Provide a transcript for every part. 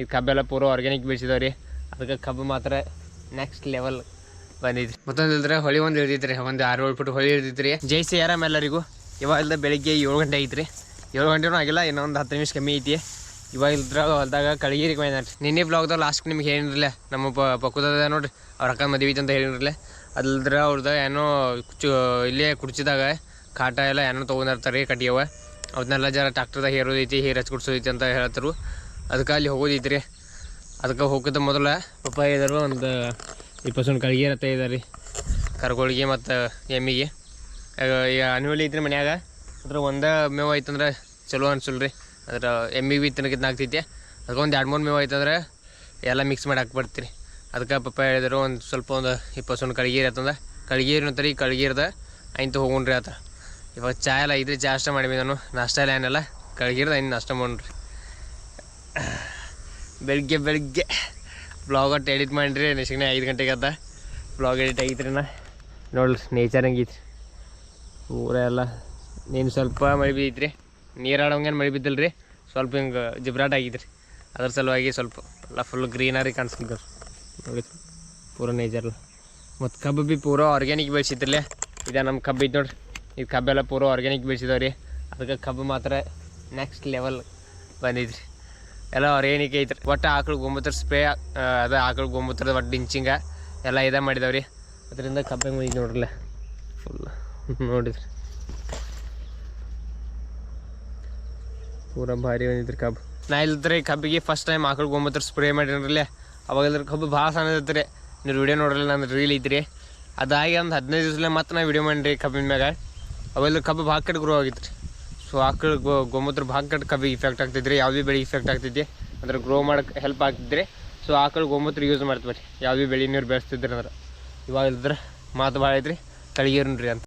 ಈ ಕಬ್ಬೆಲ್ಲ ಪೂರ ಆರ್ಗ್ಯಾನಿಕ್ ಬೆಳೆಸಿದವ್ರಿ. ಅದಕ್ಕೆ ಕಬ್ಬು ಮಾತ್ರ ನೆಕ್ಸ್ಟ್ ಲೆವೆಲ್ ಬಂದಿದ್ರಿ. ಮತ್ತೊಂದು ಇಲ್ದ್ರೆ ಹೊಳಿ ಒಂದು ಇಳ್ದೈತ್ರಿ ಒಂದು ಆರು ಏಳು ಫುಟ್ ಹೊಳಿ ಇಳ್ದೈತ್ರಿ ಜೈಸಿ ಆರಾಮ್ ಎಲ್ಲರಿಗೂ. ಇವಾಗ ಇಲ್ದ ಬೆಳಿಗ್ಗೆ ಏಳು ಗಂಟೆ ಐತ್ರಿ. ಏಳು ಗಂಟೆನೂ ಆಗಿಲ್ಲ, ಇನ್ನೊಂದು ಹತ್ತು ನಿಮಿಷ ಕಮ್ಮಿ ಐತಿ. ಇವಾಗ ಇಲ್ದ್ರ ಹೊಲ್ದಾಗ ಕಳಗಿರಿ ಬಂದ್ರಿ ನಿನ್ನೆ ಬ್ಲಾಗ್ದಾಗ ಲಾಸ್ಟ್ ನಿಮ್ಗೆ ಹೇಳಿರಲಿಲ್ಲ ನಮ್ಮ ಪಕ್ಕದ ನೋಡ್ರಿ, ಅವ್ರ ಅಕ್ಕ ಮದುವೆ ಅಂತ ಹೇಳಿರಲಿಲ್ಲ ಅದ್ರ ಅವ್ರದ ಏನೋ ಚು ಇಲ್ಲೇ ಕುಡ್ಚಿದಾಗ ಕಾಟ ಎಲ್ಲ ಏನೋ ತೊಗೊಂಡಿರ್ತಾರೆ ಕಟ್ಟಿಯವ. ಅದನ್ನೆಲ್ಲ ಜರ ಟ್ಯಾಕ್ಟರ್ದಾಗ ಹೇರೋದೈತಿ ಹೇರ್ ಹಚ್ಕೊಡ್ಸೋದೈತಿ ಅಂತ ಹೇಳ್ತಾರು. ಅದಕ್ಕೆ ಅಲ್ಲಿ ಹೋಗೋದೈತ್ರಿ ಅದಕ್ಕೆ ಹೋಗೋದ ಮೊದಲ. ಪಪ್ಪ ಇದಾರು ಒಂದು ಇಪ್ಪತ್ತು ಕಳ್ಗೆ ರತ್ತ ಇದಾರೆ ಕರ್ಗೋಳಿಗೆ ಮತ್ತು ಎಮ್ಮಿಗೆ. ಈಗ ಅನ್ವಲಿ ಐತ್ರಿ ಮನ್ಯಾಗ ಅದ್ರ ಒಂದೇ ಮೇವು ಆಯ್ತಂದ್ರೆ ಚಲೋ ಅನ್ಸಲ್ರಿ. ಅದ್ರ ಎಮ್ಮಿಗೆ ತಿನ್ನಕಿದ್ನ ಆಗ್ತೈತಿ. ಅದಕ್ಕೆ ಒಂದು ಎರಡು ಮೂರು ಮೇವು ಆಯ್ತಂದ್ರೆ ಎಲ್ಲ ಮಿಕ್ಸ್ ಮಾಡಿ ಹಾಕ್ಬಿಡ್ತೀರಿ. ಅದಕ್ಕೆ ಪಪ್ಪ ಹೇಳಿದ್ರು ಒಂದು ಸ್ವಲ್ಪ ಒಂದು ಇಪ್ಪತ್ತು ಕಳ್ಗೀರಿ ಆತಂದ ಕಳ್ಗೀರಿ ಅಂತಾರೆ ಈ ಕಳ್ಗೀರ್ದ ಐಂತ ಹೋಗೋಣ್ರಿ ಆತ. ಇವಾಗ ಚಾ ಎಲ್ಲ ಐತ್ರಿ ಚಾ ಮಾಡಿವಿ ನಾನು. ನಾಷ್ಟ ಎಲ್ಲ ಏನೆಲ್ಲ. ಕಳ್ಗೀರ್ದ ಐನು ನಾಷ್ಟ ಮಾಡೋಣ್ರಿ. ಬೆಳಿಗ್ಗೆ ಬೆಳಗ್ಗೆ ಬ್ಲಾಗ್ ಒಟ್ಟು ಎಡಿಟ್ ಮಾಡಿರಿ ನೆಕ್ಸ್ಟ್ನೇ ಐದು ಗಂಟೆಗೆ ಅದ ಬ್ಲಾಗ್ ಎಡಿಟ್ ಆಗಿತ್ರಿ ನಾ ನೋಡ್ರಿ ನೇಚರ್ ಹಂಗೈತ್ರಿ ಊರ ಎಲ್ಲ ನೀನು ಸ್ವಲ್ಪ ಮಳೆ ಬಿದ್ದೈತ್ರಿ ನೀರಾಡೋಂಗೇನು ಮಳೆ ಬಿದ್ದಿಲ್ಲ ರೀ ಸ್ವಲ್ಪ ಹಿಂಗೆ ಜಿಬ್ರಾಟ್ ಆಗಿದ್ರಿ. ಅದ್ರ ಸಲುವಾಗಿ ಸ್ವಲ್ಪ ಎಲ್ಲ ಫುಲ್ ಗ್ರೀನರಿ ಕಾಣಿಸ್ತಿದ್ರು ನೋಡಿ ಪೂರ ನೇಚರ್ ಮತ್ತು ಕಬ್ಬು ಬಿ ಪೂರ ಆರ್ಗ್ಯಾನಿಕ್ ಬೆಳೆಸಿದ್ರಲ್ಲೇ. ಇದೆ ನಮ್ಮ ಕಬ್ಬು ಇದ್ದು ನೋಡ್ರಿ. ಈ ಕಬ್ಬೆಲ್ಲ ಪೂರ ಆರ್ಗ್ಯಾನಿಕ್ ಬೆಳೆಸಿದವ್ರಿ. ಅದಕ್ಕೆ ಕಬ್ಬು ಮಾತ್ರ ನೆಕ್ಸ್ಟ್ ಲೆವೆಲ್ ಬಂದೈತ್ರಿ ಎಲ್ಲ ಆರ್ಗ್ಯಾನಿಕ್ ಐತ್ರಿ? ಒಟ್ಟು ಆಕಳು ಗೊಂಬತ್ರ ಸ್ಪ್ರೇ ಅದ ಆಕಳು ಗೋಮೂತ್ರದ ಒಟ್ಟು ಡಿಂಚಿಂಗ ಎಲ್ಲ ಇದೇ ಮಾಡಿದವ್ರಿ. ಅದರಿಂದ ಕಬ್ಬೆ ಮುಗಿ ನೋಡ್ರಲ್ಲ ಫುಲ್ ನೋಡಿದ್ರಿ. ಪೂರ ಭಾರಿ ಬಂದಿದ್ರಿ ಕಬ್ಬು. ನಾ ಇಲ್ದ್ರಿ ಕಬ್ಬಿಗೆ ಫಸ್ಟ್ ಟೈಮ್ ಆಕಳು ಗೊಂಬತ್ರ ಸ್ಪ್ರೇ ಮಾಡಿರಲ್ಲ ಅವಾಗ ಕಬ್ಬು ಭಾಳ ಸಣ್ಣದೈತ್ರಿ ನೀವು ವಿಡಿಯೋ ನೋಡ್ರಲ್ಲ ನಂದು ರೀಲ್ ಐತ್ರಿ. ಅದಾಗಿ ಒಂದು ಹದಿನೈದು ದಿವಸ ಮತ್ತೆ ನಾ ವೀಡಿಯೋ ಮಾಡಿರಿ ಕಬ್ಬಿನ ಮ್ಯಾಗ. ಅವೆಲ್ಲ ಕಬ್ಬು ಭಾಳ ಕಡೆ ಗ್ರೋ ಆಗಿತ್ತು ಸೊ ಆಕಳು ಗೋ ಗೋಮೂತ್ರ ಭಾಳ ಕಡೆ ಕಬ್ಬಿಗೆ ಇಫೆಕ್ಟ್ ಆಗ್ತಿದ್ರೆ, ಯಾವುದೇ ಬೆಳೆ ಇಫೆಕ್ಟ್ ಆಗ್ತಿದ್ದೆ ಅಂದ್ರೆ ಗ್ರೋ ಮಾಡಕ್ಕೆ ಹೆಲ್ಪ್ ಆಗ್ತಿದ್ರಿ ಸೊ ಆಕಳು ಗೋಮೂತ್ರ ಯೂಸ್ ಮಾಡ್ತೀವಿ ಯಾವುದೇ ಬೆಳೆ ನೀರು ಬೆಳೆಸ್ತಿದ್ರಿ ಅಂದ್ರೆ ಇವಾಗ ಇದ್ರೆ ಮಾತು ಭಾಳ ಐತ್ರಿ. ಕಳಿಗೇರ್ರಿ ಅಂತ.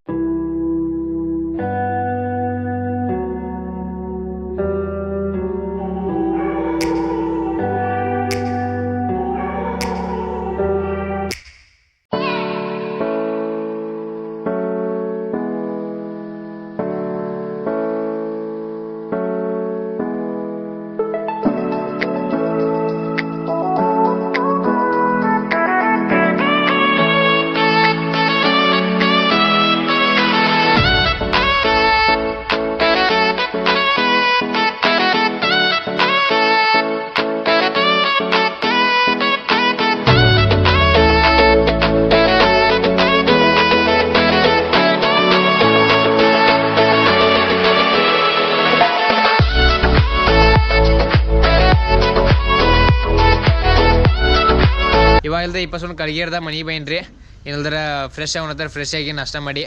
ಇವಾಗ ಇಲ್ದ ಇಪ್ಪತ್ತು ಮನೆ ಮನೆಗೆ ಬೈನ್ರಿ. ಇಲ್ಲದ್ರೆ ಫ್ರೆಶ್ ಆಗಿ ಫ್ರೆಶ್ ಆಗಿ ನಾಷ್ಟ ಮಾಡಿ.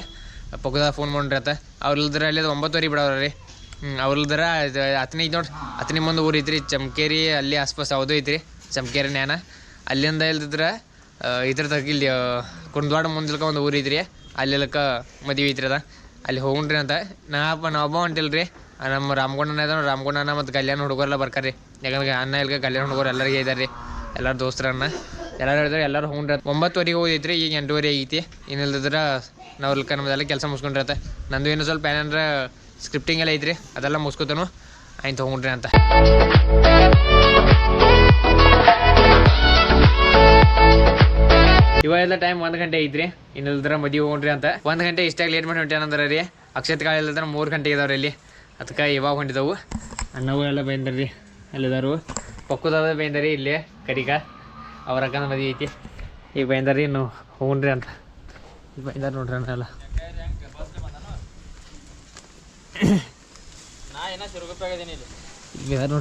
ಪಕ್ಕದಾಗ ಫೋನ್ ಮಾಡ್ರತ್ತ ಅವ್ರು ಇಲ್ದ್ರೆ ಅಲ್ಲಿ ಒಂಬತ್ತುವರೆ ಬಿಡವ್ರಿ ಹ್ಞೂ ಅವ್ರು ಇಲ್ದ್ರೆ ಹತ್ತನೇ ನೋಡಿ ಹತ್ತನೇ ಮುಂದೆ ಊರು ಐತ್ರಿ, ಚಮಕೇರಿ ಅಲ್ಲಿ ಆಸ್ಪಾಸ್ ಯಾವುದೂ ಐತ್ರಿ, ಚಮಕೇರಿ ನ್ಯಾನ. ಅಲ್ಲಿಂದ ಇಲ್ದಿದ್ರೆ ಇದ್ರ ತಗ ಇಲ್ಲಿ ಕುಂದವಾಡ ಮುಂದಲ್ಕ ಒಂದು ಊರು ಐತ್ರಿ. ಅಲ್ಲೆಲ್ಲಕ ಮದುವೆ ಐತ್ರಿ ಅದ. ಅಲ್ಲಿ ಹೋಗ್ರಿ ಅಂತ. ನಾಪ್ಪ ನಾ ಒಬ್ಬ ನಮ್ಮ ರಾಮಗೊಂಡನ ಅದ ರಾಮಗೊಂಡನ ಮತ್ತು ಕಲ್ಯಾಣ ಹುಡುಗರೆಲ್ಲ ಬರ್ಕಾರ್ರಿ. ಯಾಕಂದ್ರೆ ಅಣ್ಣ ಇಲ್ಕ ಕಲ್ಯಾಣ ಹುಡುಗರು ಎಲ್ಲರಿಗೆ ಇದಾರೆ ಎಲ್ಲರ ದೋಸ್ತರನ್ನ ಎಲ್ಲರೂ ಹೇಳಿದ್ರೆ ಎಲ್ಲರೂ ಹೋಗ್ರಿ ಒಂಬತ್ತುವರೆಗೆ ಹೋಗಿದ್ರಿ, ಈಗ ಎಂಟೂವರೆ ಐತಿ. ಏನಿಲ್ಲದ್ರ ನಾವು ಇಲ್ಕ ನಮ್ದೆಲ್ಲ ಕೆಲಸ ಮುಗಿಸ್ಕೊಂಡಿರತ್ತೆ. ನಂದು ಏನು ಸ್ವಲ್ಪ ಏನಂದ್ರೆ ಸ್ಕ್ರಿಪ್ಟಿಂಗ್ ಎಲ್ಲ ಐತ್ರಿ, ಅದೆಲ್ಲ ಮುಗಿಸ್ಕೊತಾನು. ಆಯ್ತು ಹೋಗ್ರಿ ಅಂತ. ಇವಾಗೆಲ್ಲ ಟೈಮ್ ಒಂದು ಗಂಟೆ ಐತ್ರಿ ಇನ್ನಿಲ್ದ್ರ ಮದುವೆ ಹೋಗ್ರಿ ಅಂತ. ಒಂದು ಗಂಟೆ ಇಷ್ಟಾಗಿ ಲೇಟ್ ಮಾಡಿ ಹೊಂಟೇನಂದ್ರೆ ರೀ, ಅಕ್ಷತ್ ಕಾಳ ಇಲ್ಲದ್ರ ಮೂರು ಗಂಟೆ ಇದಾವ್ರಿ ಇಲ್ಲಿ. ಅದಕ್ಕೆ ಇವಾಗ ಹೊಂಟಿದವು. ಅಣ್ಣವು ಎಲ್ಲ ಬೈಂದ್ರಿ, ಅಲ್ಲಿದಾರು. ಪಕ್ಕದ ಬೈಂದರಿ ಇಲ್ಲಿ, ಕರಿಗ. ಅವ್ರ ಅಕ್ಕನ ಮದಿ ಐತಿ. ಈಗ ಬೈಂದಾರಿ ಇನ್ನು ಹೋಗ್ರಿ ಅಂತ. ಈಗ ಬೈಂದಾರ ನೋಡ್ರಿ ಅಣ್ಣ ಎಲ್ಲ. ಈಗ ಇದಾರ್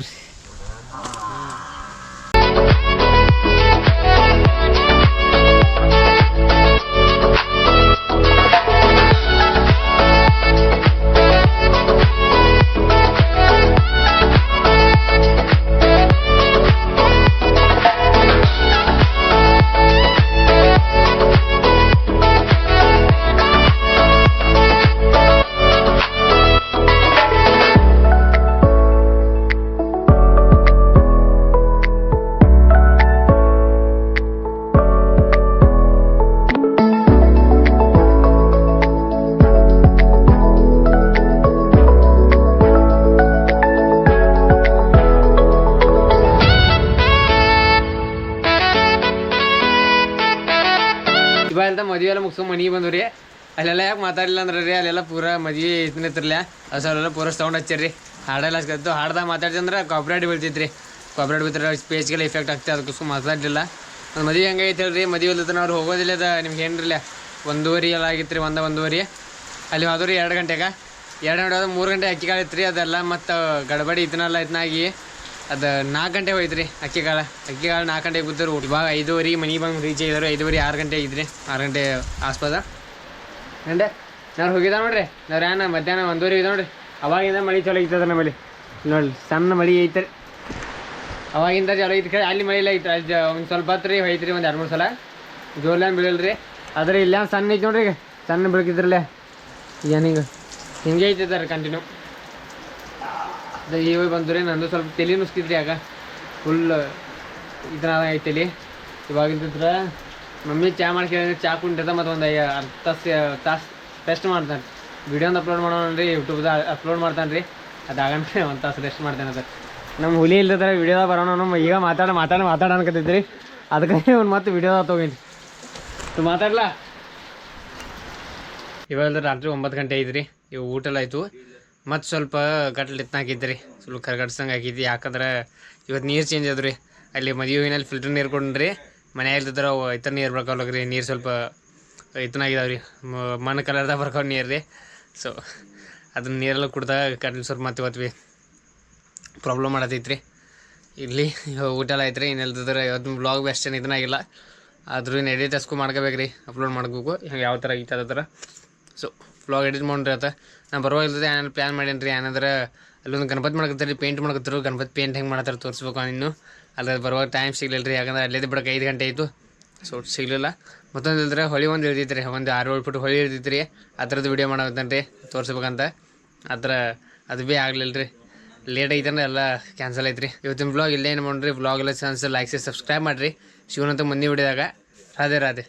ನೋಡ್ರಿ ಅಂತ ಮದುವೆ ಎಲ್ಲ ಮುಗಿಸ್ಕೊಂಡು ಮನೆಗೆ ರೀ. ಅಲ್ಲೆಲ್ಲ ಯಾಕೆ ಮಾತಾಡಲಿಲ್ಲ ಅಂದ್ರೆ ರೀ, ಅಲ್ಲೆಲ್ಲ ಪೂರ ಮದ್ವೆ ಇದನ್ನಿತ್ರಲ್ಲ ಅಸಲೆಲ್ಲ ಪೂರ ಸೌಂಡ್ ಹಚ್ಚಿರಿ ಹಾಡೆಲ್ಲ ಹಚ್ಕತ್ತು ಹಾಡ್ದಾಗ ಮಾತಾಡ್ತಂದ್ರೆ ಕಾಪ್ರೇಟ್ ರೀ ಕಾಪ್ರೇಟ್ ಬೀಳ್ತಾರೆ ಸ್ಪೇಸ್ಗೆಲ್ಲ ಇಫೆಕ್ಟ್ ಆಗ್ತದೆ ಅದಕ್ಕೋಸ್ಕರ ಮಾತಾಡಲಿಲ್ಲ. ಒಂದು ಮದುವೆ ಹೆಂಗೈತೆ ಹೇಳ್ರಿ, ಮದುವೆ ಇಲ್ಲದ ಅವ್ರು ಹೋಗೋದಿಲ್ಲ ಅದ, ನಿಮ್ಗೆ ಏನಿರಲಿಲ್ಲ ಒಂದೂವರೆ ಎಲ್ಲ ಆಗಿತ್ತು ರೀ, ಒಂದ ಒಂದೂವರೆ. ಅಲ್ಲಿ ಹೋದ್ರಿ ಎರಡು ಗಂಟೆಗೆ. ಎರಡು ಗಂಟೆ ಮೂರು ಗಂಟೆ ಅಕ್ಕಿ ಕಾಳಿತ್ತು ರೀ ಅದೆಲ್ಲ ಮತ್ತು ಗಡಬಡಿ ಇದನ್ನೆಲ್ಲ ಇದನ್ನಾಗಿ ಅದು ನಾಲ್ಕು ಗಂಟೆ ಹೋಯ್ತು ರೀ ಅಕ್ಕಿ ಕಾಳು ಅಕ್ಕಿ ಕಾಳು ನಾಲ್ಕು ಗಂಟೆಗೆ ಬಿದ್ದರು ಇವಾಗ ಐದುವರೆ ಮನೆಗೆ ಬಂದು ರೀಚ್ ಆಗಿದ್ರು, ಐದುವರೆ ಆರು ಗಂಟೆ ಆಗಿದ್ರಿ. ಆರು ಗಂಟೆ ಆಸ್ಪಾದ. ಗಂಟೆ ನಾವು ಹೋಗಿದ್ದ ನೋಡ್ರಿ? ನಾವು ಏನ ಮಧ್ಯಾಹ್ನ ಒಂದೂವರೆ ಇದೆ ನೋಡ್ರಿ. ಅವಾಗಿಂದ ಮಳೆ ಚಲೋ ಐತದ ನಮ್ಮಲ್ಲಿ. ನೋಡಿ ಸಣ್ಣ ಮಳೆ ಐತ್ರಿ. ಅವಾಗಿಂದ ಚಲೋ ಐತಿ ಕಡೆ ಅಲ್ಲಿ ಮಳೆ ಇಲ್ಲ ಐತ್ರಿ. ಅಲ್ಲಿ ಒಂದು ಸ್ವಲ್ಪ ಹೊತ್ತು ರೀ ಹೋಯ್ತು ಒಂದು ಎರಡು ಮೂರು ಸಲ. ಜೋರ್ಲ್ಯಾನ್ ಬೀಳಿಲ್ಲ ರೀ ಆದ್ರೆ ಇಲ್ಲ ಸಣ್ಣ ಐತಿ ನೋಡ್ರಿ ಈಗ. ಸಣ್ಣ ಬೆಳಕಿದ್ರಲ್ಲೇ. ಏನಿಂಗ ಹಿಂಗೆ ಐತಿದ್ದಾರೆ ಕಂಟಿನ್ಯೂ ಈಗ ಬಂದ್ರಿ ನಂದು ಸ್ವಲ್ಪ ತಲೆ ನುಸ್ತಿದ್ರಿ ಆಗ. ಫುಲ್ ಇದ್ರಾದ ಐತಲಿ ಇವಾಗಿಂದ್ರ ಮಮ್ಮಿ ಚಾ ಮಾಡಿ ಕೇಳಿದ್ರೆ ಚಾ ಕುಂಟದ ಮತ್ತು ಒಂದು ಅರ್ಧ ತಾಸು ತಾಸು ರೆಸ್ಟ್ ಮಾಡ್ತಾನೆ. ವಿಡಿಯೋನ ಅಪ್ಲೋಡ್ ಮಾಡೋಣ ರೀ ಯೂಟ್ಯೂಬ್ದಾಗ ಅಪ್ಲೋಡ್ ಮಾಡ್ತಾನೆ ರೀ ಅದಾಗಂದ್ರೆ ಒಂದು ತಾಸು ರೆಸ್ಟ್ ಮಾಡ್ತಾನೆ ಅದು. ನಮ್ಮ ಹುಲಿ ಇಲ್ದಿದ್ರೆ ವೀಡಿಯೋದಾಗ ಬರೋಣ ನಮ್ಮ ಈಗ ಮಾತಾಡ ಮಾತಾಡ ಮಾತಾಡ ರೀ ಅದಕ್ಕೆ ಒಂದು ಮತ್ತೆ ವೀಡಿಯೋದಾಗ ತೊಗೊಂಡು ತು ಮಾತಾಡ್ಲಾ? ಇವಾಗ ರಾತ್ರಿ ಒಂಬತ್ತು ಗಂಟೆ ಐತ್ರಿ. ಇವಾಗ ಊಟ ಎಲ್ಲ ಆಯಿತು. ಮತ್ತು ಸ್ವಲ್ಪ ಗಟ್ಲು ಎತ್ತನ ಹಾಕಿದ್ರಿ ಸ್ವಲ್ಪ ಕರ್ಗಡ್ಸಂಗೆ ಆಗಿದ್ದು. ಯಾಕಂದ್ರೆ ಇವತ್ತು ನೀರು ಚೇಂಜ್ ಆದ್ರಿ. ಅಲ್ಲಿ ಮದುವೆ ಫಿಲ್ಟರ್ ನೀರು ಕೊಡ್ರಿ ಮನೆ ಇಲ್ದಿದ್ರೆ ಅವು ಇತರ ನೀರು ಬರ್ಕೊಳಕ್ ರೀ ನೀರು ಸ್ವಲ್ಪ ಇತನಾಗಿದಾವೆ ರೀ ಮಣ್ಣು ಕಲರ್ದಾಗ ಬರ್ಕೊ ನೀರು ರೀ ಸೊ ಅದನ್ನ ನೀರೆಲ್ಲ ಕುಡ್ದಾಗ ಕಟ್ಲಿ ಸ್ವಲ್ಪ ಮತ್ತೆ ಇವತ್ತು ಪ್ರಾಬ್ಲಮ್ ಮಾಡತೈತ್ರಿ. ಇಲ್ಲಿ ಊಟ ಎಲ್ಲ ಐತ್ರಿ ಇನ್ನೆಲ್ದಿದ್ರೆ ಇವತ್ತು ಬ್ಲಾಗ್ ಬೆಸ್ಟ್ ಏನು ಇದನ್ನಾಗಿಲ್ಲ ಆದರೂ ಇನ್ನು ಎಡಿಟ್ ಅಸ್ಕು ಮಾಡ್ಕೋಬೇಕು ರೀ ಅಪ್ಲೋಡ್ ಮಾಡ್ಬೇಕು. ಯಾವ ಥರ ಐತೆ ಅದ ಥರ ಸೊ ವ್ಲಾಗ್ ಎಡಿಟ್ ಮಾಡ್ರಿ ಅಂತ ನಾನು ಬರುವ ಇಲ್ತದೆ ಏನಾದ್ರು ಪ್ಲ್ಯಾನ್ ಮಾಡೇನಿ ಏನಂದ್ರೆ ಅಲ್ಲೊಂದು ಗಣಪತಿ ಮಾಡಕತ್ತಾರೆ ಪೇಂಟ್ ಮಾಡಕತ್ತರು, ಗಣಪತಿ ಪೇಂಟ್ ಹೆಂಗೆ ಮಾಡ್ತಾರೆ ತೋರಿಸ್ಬೇಕು ಇನ್ನು. ಅಲ್ಲದೆ ಬರುವಾಗ ಟೈಮ್ ಸಿಗ್ಲಿಲ್ಲ ರೀ ಯಾಕಂದ್ರೆ ಅಲ್ಲೇ ಬಿಡಕ್ಕೆ ಐದು ಗಂಟೆ ಆಯಿತು. ಸೊ ಸಿಗಲಿಲ್ಲ. ಮತ್ತೊಂದು ಇಲ್ದ್ರೆ ಹೊಳಿ ಒಂದು ಇಳ್ದೈತೆ ರೀ ಒಂದು ಆರು ಏಳು ಫುಟ್ ಹೊಳಿ ಇಳ್ದೈತೆ ರೀ ಆ ಥರದ್ದು ವೀಡಿಯೋ ಮಾಡಕತ್ತಾನೆ ರೀ ತೋರಿಸ್ಬೇಕಂತ. ಆದ್ರೆ ಅದು ಭೀ ಆಗಲಿಲ್ಲ ರೀ ಲೇಟ್ ಐತಂದ್ರೆ ಎಲ್ಲ ಕ್ಯಾನ್ಸಲ್ ಐತ್ರಿ. ಇವತ್ತಿನ ಬ್ಲಾಗ್ ಇಲ್ಲೇ ಏನು ಮಾಡ್ರಿ. ಬ್ಲಾಗ್ ಎಲ್ಲ ಚಾನ್ಸ್ ಲೈಕ್ ಸಬ್ಸ್ಕ್ರೈಬ್ ಮಾಡಿರಿ. ಶಿವನಂತ ಮುಂದೆ ವಿಡಿಯೋದಾಗ ರಾಧೆ ರಾಧೆ.